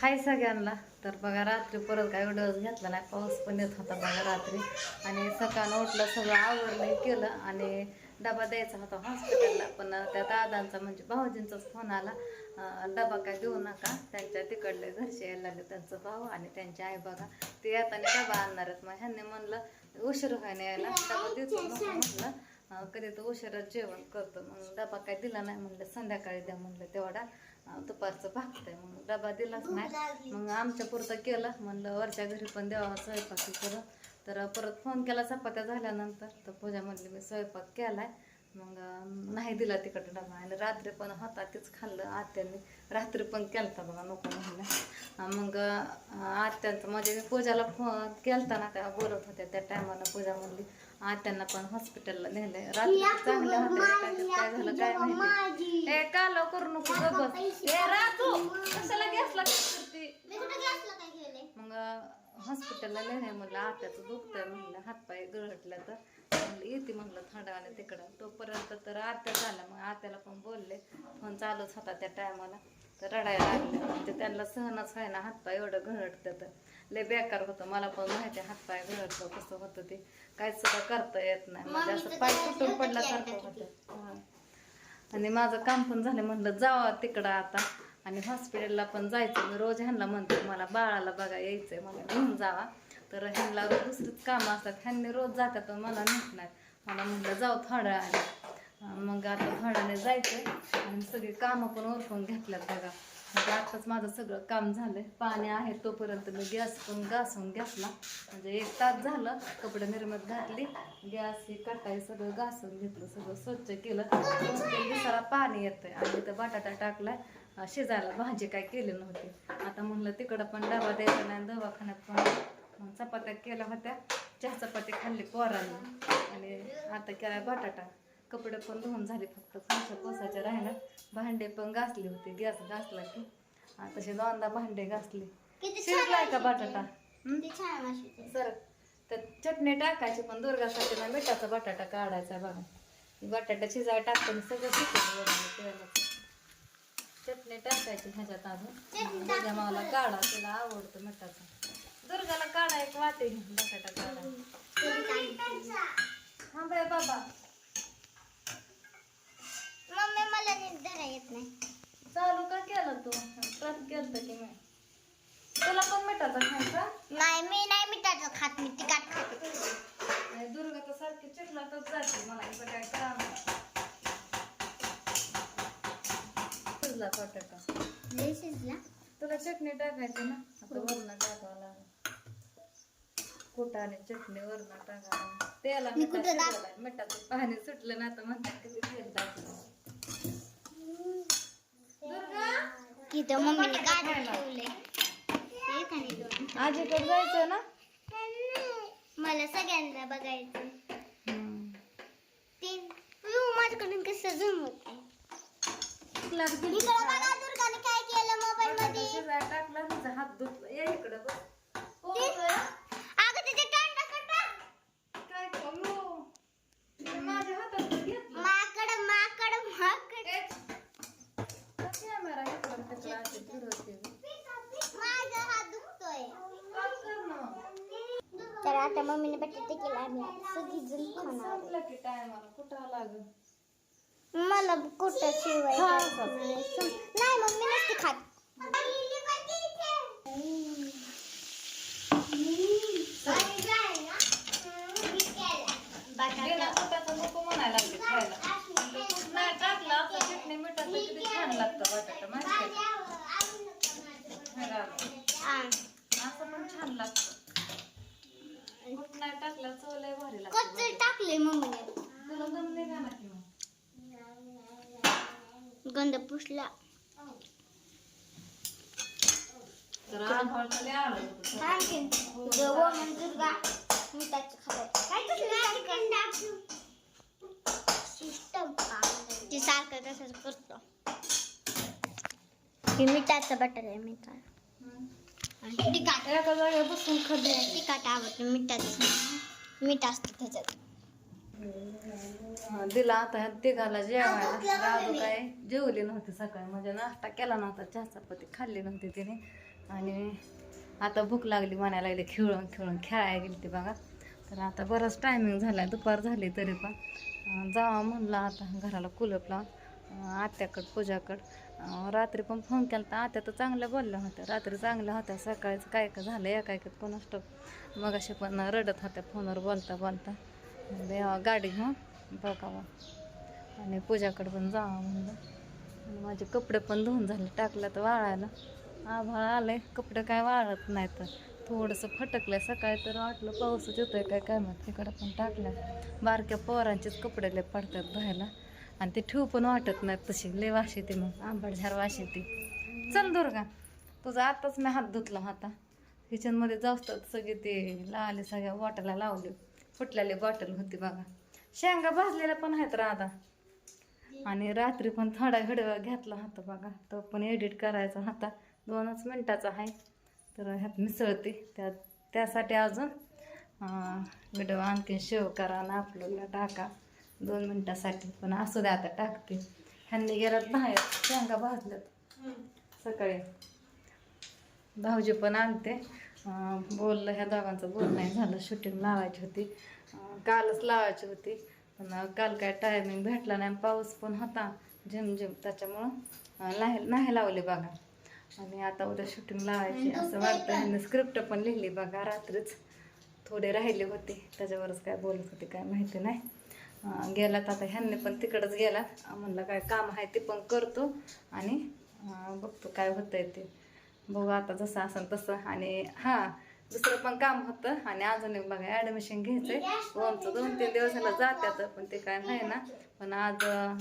हाय सगळ्यांना. तर बघा रात्री परत काय एवढं घेतला नाही. पाऊस पण येत होता बघा रात्री. आणि सकाळनं उठलं सगळं आवरलं केलं आणि डबा द्यायचा होता हॉस्पिटलला. पण त्या दादांचा म्हणजे भाऊजींचाच फोन आला. डबा काय देऊ नका. त्यांच्या तिकडले घरचे यायला लागले त्यांचं भाऊ आणि त्यांची आई बघा. ते येताना डबा आणणार आहेत. मग ह्यांनी म्हणलं उशीर व्हायला यायला. डबा देतो म्हटलं कधी तर उशिरा जेवण करतो. मग डबा काय दिला नाही म्हणलं संध्याकाळी द्या म्हणलं तेवढा. दुपारचं भागतंय मग डबा दिलाच नाही. मग आमच्या पुरतं केलं. म्हणलं वरच्या घरी पण देवा स्वयंपाकी करून. तर परत फोन केला चपात्या झाल्यानंतर. तर पूजा म्हणली मी स्वयंपाक केलाय. मग नाही दिला तिकडं डबा. आणि रात्री पण होता तेच खाल्लं आत्यांनी. रात्री पण केलता बघा नको म्हणलं. मग आत्यांचं म्हणजे मी पूजाला फोन केलता ना त्या बोलत होत्या. त्या टायमाला पूजा म्हणली आत्यांना पण हॉस्पिटलला नेले रात्री चांगलं होतं काय झालं काय माहिती. ए कालो करू नको ग बस. ए कशाला गॅसला करते मग हॉस्पिटलला नेणे म्हणलं आत्याचं दुखतंय म्हणलं हातपाय गळटल्या तर. म्हणलं येते म्हणलं थंडावाने तिकडं. तोपर्यंत तर आत्या झाला. मग आत्याला पण बोलले. फोन चालूच होता त्या टायमाला तर रडायला लागले. म्हणजे त्यांना सहनच आहे ना हातपाय एवढं घरटतं तर लय बेकार होतं. मला पण माहिती आहे हातपाय गळटलं कसं होतं ते. काहीच सुद्धा करता येत नाही. म्हणजे असं पाय तुटून पडल्यासारखं होतं. आणि माझं काम पण झालं. म्हणलं जावा तिकडं आता. आणि हॉस्पिटलला पण जायचं. मी रोज ह्यांना म्हणते मला बाळाला बघा यायचंय मला. घेऊन जावा. तर ह्यांना दुसरीच कामं असतात. ह्यांनी रोज जातात पण मला नेत नाहीत मला म्हणलं जाऊ थोडं आणि मग आता फळाने जायचं आणि सगळी कामं पण ओळखून घेतल्यात बघा. म्हणजे आताच माझं सगळं काम झालंय. पाणी आहे तोपर्यंत मी गॅस पण घासून घेतला. म्हणजे एक तास झालं कपडे निर्मत घातली. गॅस हे कटाई सगळं घासून घेतलं सगळं स्वच्छ केलं. दोन दिवसाला पाणी येतंय. आणि इथं बटाटा टाकलाय. अं, शिजायला भाजी काय केली नव्हती. आता म्हणलं तिकडं पण डबा द्यायचा नाही दवाखान्यात पण चपात्या केल्या होत्या. चहा चपाती खाल्ली पोरांना. आणि आता केला बटाटा. कपडे पण धुवून झाले फक्त. फरशा पोसाच्या राहिल्या भांडे पण घासली होती. गॅस घासला की. तसे दोनदा भांडे घासले. शिजलाय का बटाटा? सर तर चटणी टाकायची पण दुर्गासाठी ना मिठाचा बटाटा काढायचा बघा. बटाटा शिजाय टाकताना सगळं शिकवलं चटणी टाकायची ह्याच्यात अजून. माझ्या मावाला काढा तिला आवडतं मिठाचा. दुर्गाला काढा एक वाटे. बटाटा काढा. हा बाय बाबा. मम्मी मला नीट धरा येत नाही. चालू का केलं तू? ट्रक केलं की मी तुला पण मिठाचा खायचा? नाही मी नाही मिठाचं खात मी तिखट खाते. दुर्गा तर सारखी चिखलातच जाते मला इथं काय करा शिजला बटाटा. लय शिजला? तुला चटणी टाकायची ना? आता वरण टाकावं लागेल. कुठं आणि चटणी वरण टाकावं तेला टाक- मिठाचं पाणी सुटलं ना तर म्हणतात किती तेल टाकलं. दुर्गा? तिथं मम्मीने काढून ठेवले एक आणि दोन? आजीकडे जायचं ना? मला सगळ्यांना बघायचं. तीन. अयो, माझ्याकडून कसं जमत इकडं बघा दुर्गाने काय केलं मोबाईल मध्ये टाकला तिचा हात धुतला. ये इकडं बघ हो, ते- बरं. अगं तिथे कांदा कटा काय करू मी माझ्या हातात घेतलं माकड माकड माकड ए, कॅमेरा इकडं तिकडं अशी फिरवते माझा हात दुखतोय काय करणं? तर आता मम्मीने बटाटे केला आम्ही सगळी जण खाणार संपलं की टायमाला कुठं लागल मला कुठं शिवाय हा, नाही मम्मी नसते खात. बिना कुटाचं नको म्हणायला लागले खायला. नाही टाकलं असं चटणी मिठाचं किती छान लागतं बटाटा माहिती आहे? असं पण छान लागतं कुठ नाही टाकलं चव लय भारी लागतं कच्चे बटाटा. टाकले मम्मीने तुला दम नाही का ना की मग? गंध पुसला तर आंघोळ खाली आलं होतं. जेवण दुर्गा मिठाचं खायचं सिस्टम. ते सारखं तसंच करतो. हे मिठाचं बटर आहे मिठा हम्म. तिखट. बसून खाल्ली तिखट आवडतं मिठाचं. मीठ असतं त्याच्यात. दिला आता तिघाला जेवायला. राजू काय जेवली नव्हती सकाळी. म्हणजे नाश्ता केला नव्हता चहा चपाती खाल्ली नव्हती तिने. आणि आता भूक लागली म्हणायला लागली खेळून खेळून खेळायला गेली ती बघा. तर आता बराच टायमिंग झाला दुपार झाली तरी पण. जावा म्हणलं आता घराला कुलप लावून आत्याकडं पूजाकडं. रात्री पण फोन केला तर आत्या तर चांगल्या बोलल्या होत्या. रात्री चांगल्या होत्या. सकाळचं काय काय झालं एका एकात कोण असतं. मग असे पण रडत होत्या फोनवर बोलता बोलता. गाडी घेऊन. बघावा. आणि पूजाकडे पण जावा म्हणलं. आणि माझे कपडे पण धुवून झाले टाकलं तर वाळायला. आभाळ आलंय कपडे काय वाळत नाही तर थोडंसं फटकलं सकाळी तर वाटलं पाऊसच येतोय काय काय मग तिकडं पण टाकलं बारक्या पोरांचेच कपडे लय पडतात धुवायला. आणि ते ठेवू पण वाटत नाहीत तशी लय वाश येते मग. आंबट झार वाश येते. चल दुर्गा तुझा आताच मी हात धुतला होता किचनमध्ये जास्त तर सगळी ते लावले सगळ्या बॉटला लावले. फुटलेली बॉटल होती बघा. शेंगा भाजलेल्या पण आहेत राधा. आणि रात्री पण थोडा घडवा घेतला होता बघा. तो पण एडिट करायचा होता. दोनच मिनटाचा आहे. तर ह्यात मिसळते. त्या त्यासाठी अजून व्हिडिओ आणखी शेव करा ना अपलोडला टाका. दोन मिनटासाठी. पण असू द्या आता टाकते. ह्यांनी गेल्यात बाहेर. शेंगा भाजल्यात. सकाळी. भाऊजी पण आणते. बोललं ह्या दोघांचं बोल नाही झालं. शूटिंग लावायची होती. कालच लावायची होती. पण काल काय टायमिंग भेटला नाही पाऊस पण होता. झिमझिम. त्याच्यामुळं नाही नाही लावले बघा. आणि आता उद्या शूटिंग लावायची. असं वाटतं ह्यांनी स्क्रिप्ट पण लिहिली बघा रात्रीच. थोडे राहिले होते. त्याच्यावरच काय बोलत होते काय माहिती नाही. गेलात आता ह्यांनी पण तिकडंच गेला म्हणलं काय काम आहे ते पण करतो. आणि बघतो काय होतंय ते. बघू आता जसं असेल तसं. आणि हां दुसरं पण काम होतं आणि अजून एक बघा ॲडमिशन घ्यायचंय. हो, ओमचं दोन तीन दिवस झालं जात्यात पण ते काय नाही ना पण आज अं,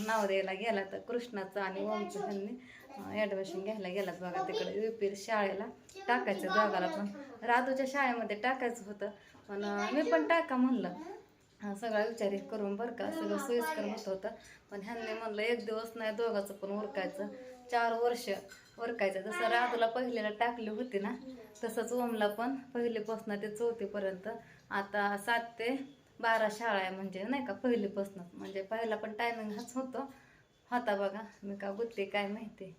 गेला तर कृष्णाचं आणि ओमचं त्यांनी ॲडमिशन घ्यायला गेलात बघा तिकडे युपी शाळेला. टाकायचं दोघाला पण. राधूच्या शाळेमध्ये टाकायचं होतं पण मी पण टाका म्हणलं. सगळा विचार हे करून बरं का सगळं सोयीस्कर होत होतं. पण ह्यांनी म्हणलं एक दिवस नाही दोघाचं पण उरकायचं. चार वर्ष उरकायचं. जसं राधूला पहिलीला टाकली होती ना तसंच ओमला पण पहिलीपासून ते चौथीपर्यंत. आता सात ते बारा शाळा आहे म्हणजे नाही का पहिलीपासून. म्हणजे पहिला पण टायमिंग हाच होतो. होता बघा मी का गुत्ते काय माहिती.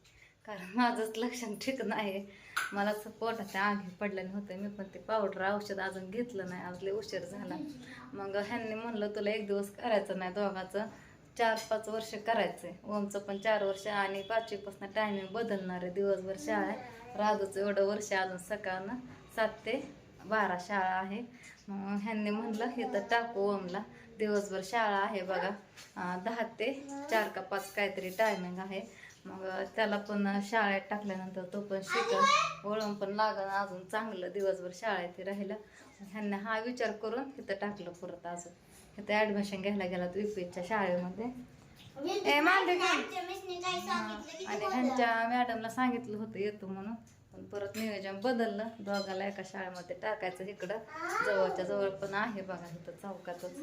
कारण माझंच लक्षण ठीक नाही मला असं पोटाच्या आगी पडल्याने होतं. मी पण ते पावडर औषध अजून घेतलं नाही. आज लय उशीर झाला. मग ह्यांनी म्हणलं तुला एक दिवस करायचं नाही दोघाचं. चार पाच वर्ष करायचंय. ओमचं पण चार वर्ष आणि पाचवीपासून टायमिंग बदलणार आहे. दिवसभर शाळा आहे. राजूचं एवढं वर्ष अजून सकाळनं सात ते बारा शाळा आहे. मग ह्यांनी म्हणलं हे तर टाकू ओमला. दिवसभर शाळा आहे बघा. दहा ते चार का पाच काहीतरी टायमिंग आहे. मग त्याला पण शाळेत टाकल्यानंतर तो पण शिकल. वळण पण लागल अजून चांगलं दिवसभर शाळेत राहिलं. ह्यांना हा विचार करून इथं टाकलं परत अजून इथं ॲडमिशन घ्यायला गेला तो युपीच्या शाळेमध्ये. ए, मांडे आणि ह्यांच्या मॅडमला सांगितलं होतं येतो म्हणून. पण परत नियोजन बदललं. दोघाला एका शाळेमध्ये टाकायचं इकडं. जवळच्या जवळ पण आहे बघा इथं चौकातच.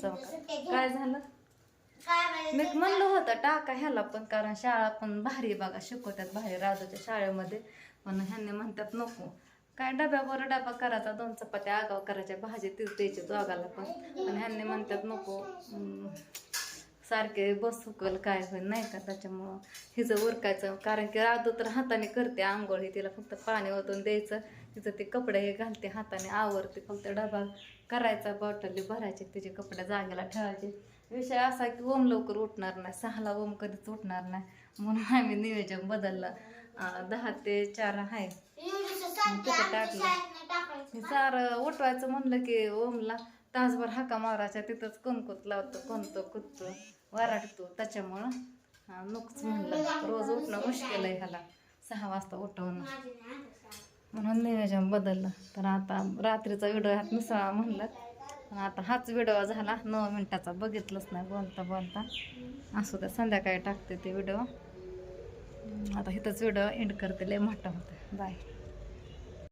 चौकात. काय झालं? मी म्हणलं होतं टाका ह्याला पण कारण शाळा पण भारी बघा शिकवतात भारी राजूच्या शाळेमध्ये. पण ह्यांनी म्हणतात नको. काय डब्यावर डबा करायचा? दोन चपात्या आगाव करायच्या भाजी तीच द्यायची दोघाला पण. आणि ह्यांनी म्हणतात नको. सारखे बस हुकल काय होईल नाही का? त्याच्यामुळं हिचं उरकायचं. कारण की राधू तर हाताने करते आंघोळ ही तिला फक्त पाणी ओतून द्यायचं. तिचं ते कपडे हे घालते हाताने आवरते. फक्त डबा करायचा बॉटली भरायचे तिचे कपडे जागेला ठेवायचे. विषय असा की ओम लवकर उठणार नाही सहाला ओम कधीच उठणार नाही. म्हणून आम्ही नियोजन बदललं. दहा ते चार आहे. तिथं टाकलं. हे सारं उठवायचं म्हणलं की ओमला तासभर हाका मारायच्या तिथंच कणकुत लावतो कोणतो कुदतो वराडतो. त्याच्यामुळं नुकच म्हणलं रोज उठणं मुश्किल आहे ह्याला. सहा वाजता उठवणं. म्हणून नियोजन बदललं. तर आता रात्रीचा व्हिडिओ ह्यात मिसळा म्हणलं. आता हाच व्हिडिओ झाला. नऊ मिनटाचा बघितलंच नाही बोलता बोलता. असू द्या संध्याकाळी टाकते ते व्हिडिओ. आता इथंच व्हिडिओ एंड करते लय मोठा होता बाय